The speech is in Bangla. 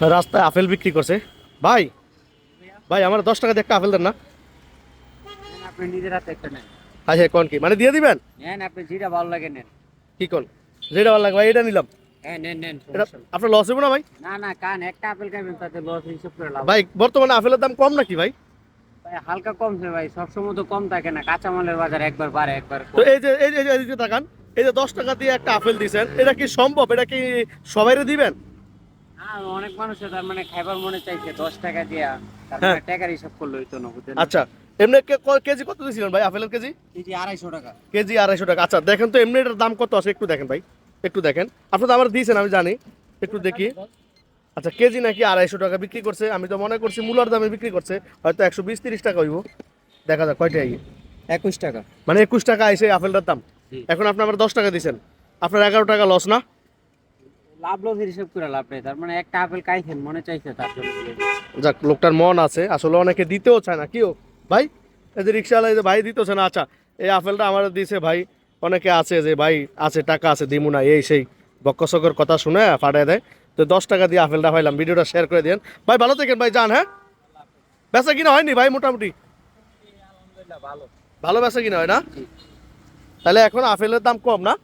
রাস্তায় আপেল বিক্রি করছে। ভাই ভাই আমার দশ টাকা দিয়ে একটা আপেল দেন না। আপনি নিজের হাতে একটা নেন। আচ্ছা কোন কি? মানে দিয়ে দিবেন? নেন আপনি যেটা ভালো লাগে নেন। কি কোন? যেটা ভালো লাগে ভাই এটা নিলাম। হ্যাঁ নেন নেন। আপনার লস হবে না ভাই? না না কান একটা আপেল খাবেন তাতে লস হিসেব করে লাভ ভাই বর্তমানে আপেলের দাম কম নাকি ভাই? ভাই হালকা কমছে ভাই সবসময় তো কম থাকে না। কাঁচামালের বাজার একবার বাড়ে একবার তো এই যে এই যে এই যে তাকান। এই যে দশ টাকা দিয়ে একটা আপেল দিছেন এটা কি সম্ভব? এটা কি সবাইরে দিবেন? অনেক মানুষের তার মানে খাইবার মনে চাইছে দশ টাকা দিয়া। হ্যাঁ। তারপরে টাকার হিসাব করল হইতো না বুঝলেন? আচ্ছা এমনি কেজি কত দিয়েছিলেন ভাই আপেলের কেজি? কেজি আড়াইশো টাকা। কেজি আড়াইশো টাকা। আচ্ছা দেখেন তো এমনি এটার দাম কত আছে একটু দেখেন ভাই একটু দেখেন। আপনি তো আমার দিয়েছেন আমি জানি। একটু দেখি। আচ্ছা কেজি নাকি আড়াইশো টাকা বিক্রি করছে? আমি তো মনে করছি মূলার দামে বিক্রি করছে হয়তো একশো বিশ তিরিশ টাকা হইব। দেখা যাক কয়টা আগে একুশ টাকা। মানে একুশ টাকা আইসে আপেলটার দাম। এখন আপনি আমার দশ টাকা দিয়েছেন। আপনার এগারো টাকা লস না? লাভ লসের হিসাব করে লাভ নেই তার মানে একটা আপেল খাইছেন মনে চাইছে তার জন্য। যাক লোকটার মন আছে আসলে অনেকে দিতেও চায় না কিও ভাই এই যে রিক্সাওয়ালা এই যে ভাই দিতেছে না আচ্ছা এই আপেলটা আমার দিয়েছে ভাই অনেকে আছে যে ভাই আছে টাকা আছে দিমু না এই সেই বক্কসকর কথা শুনে ফাটাই দেয়। তো দশ টাকা দিয়ে আপেলটা পাইলাম ভিডিওটা শেয়ার করে দিন ভাই ভালো থাকেন ভাই যান হ্যাঁ? বেচা কিনা হয়নি ভাই মোটামুটি? ভালো ভালো বেচা কিনা হয় না? তাহলে এখন আপেলের দাম কম না?